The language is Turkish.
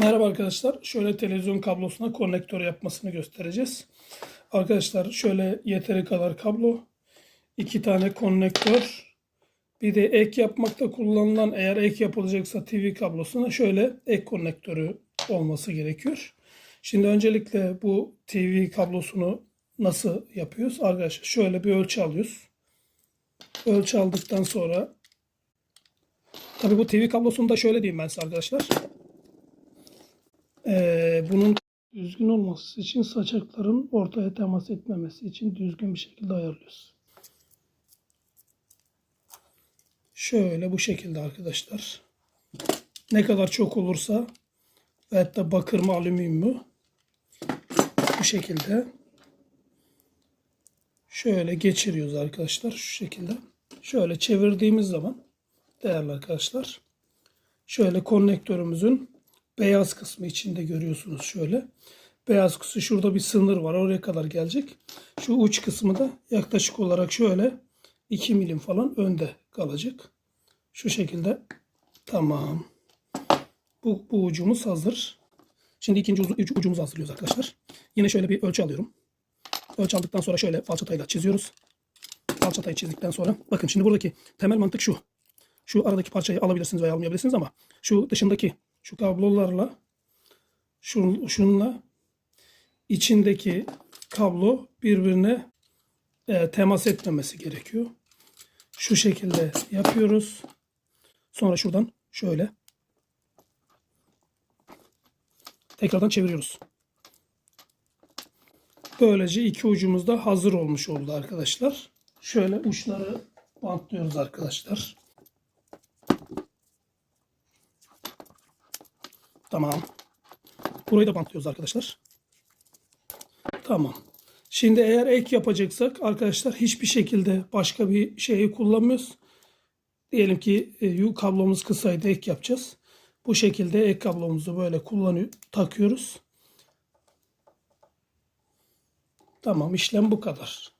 Merhaba arkadaşlar. Şöyle televizyon kablosuna konnektör yapmasını göstereceğiz. Arkadaşlar şöyle yeteri kadar kablo, iki tane konnektör, bir de ek yapmakta kullanılan eğer ek yapılacaksa TV kablosuna şöyle ek konnektörü olması gerekiyor. Şimdi öncelikle bu TV kablosunu nasıl yapıyoruz? Arkadaşlar şöyle bir ölçü alıyoruz. Ölçü aldıktan sonra tabi bu TV kablosunu da şöyle diyeyim ben size arkadaşlar. Ee, bunun düzgün olması için saçakların ortaya temas etmemesi için düzgün bir şekilde ayarlıyoruz. Şöyle bu şekilde arkadaşlar. Ne kadar çok olursa ve hatta bakır mı alüminyum mu bu şekilde şöyle geçiriyoruz arkadaşlar şu şekilde. Şöyle çevirdiğimiz zaman değerli arkadaşlar şöyle konnektörümüzün beyaz kısmı içinde görüyorsunuz şöyle. Beyaz kısmı şurada bir sınır var. Oraya kadar gelecek. Şu uç kısmı da yaklaşık olarak şöyle 2 milim falan önde kalacak. Şu şekilde tamam. Bu, bu ucumuz hazır. Şimdi ikinci ucu, ucu- ucumuzu hazırlıyoruz arkadaşlar. Yine şöyle bir ölçü alıyorum. Ölçü aldıktan sonra şöyle falçatayla çiziyoruz. Falçatayı çizdikten sonra bakın şimdi buradaki temel mantık şu. Şu aradaki parçayı alabilirsiniz veya almayabilirsiniz ama şu dışındaki şu kablolarla şun, şununla içindeki kablo birbirine e, temas etmemesi gerekiyor. Şu şekilde yapıyoruz. Sonra şuradan şöyle tekrardan çeviriyoruz. Böylece iki ucumuz da hazır olmuş oldu arkadaşlar. Şöyle uçları bantlıyoruz arkadaşlar. Tamam. Burayı da bantlıyoruz arkadaşlar. Tamam. Şimdi eğer ek yapacaksak arkadaşlar hiçbir şekilde başka bir şeyi kullanmıyoruz. Diyelim ki e, kablomuz kısaydı ek yapacağız. Bu şekilde ek kablomuzu böyle kullanıyor, takıyoruz. Tamam işlem bu kadar.